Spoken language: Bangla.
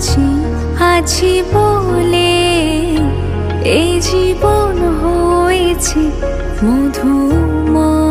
আছি আছি বলে এই জীবন হয়েছে মধুময়।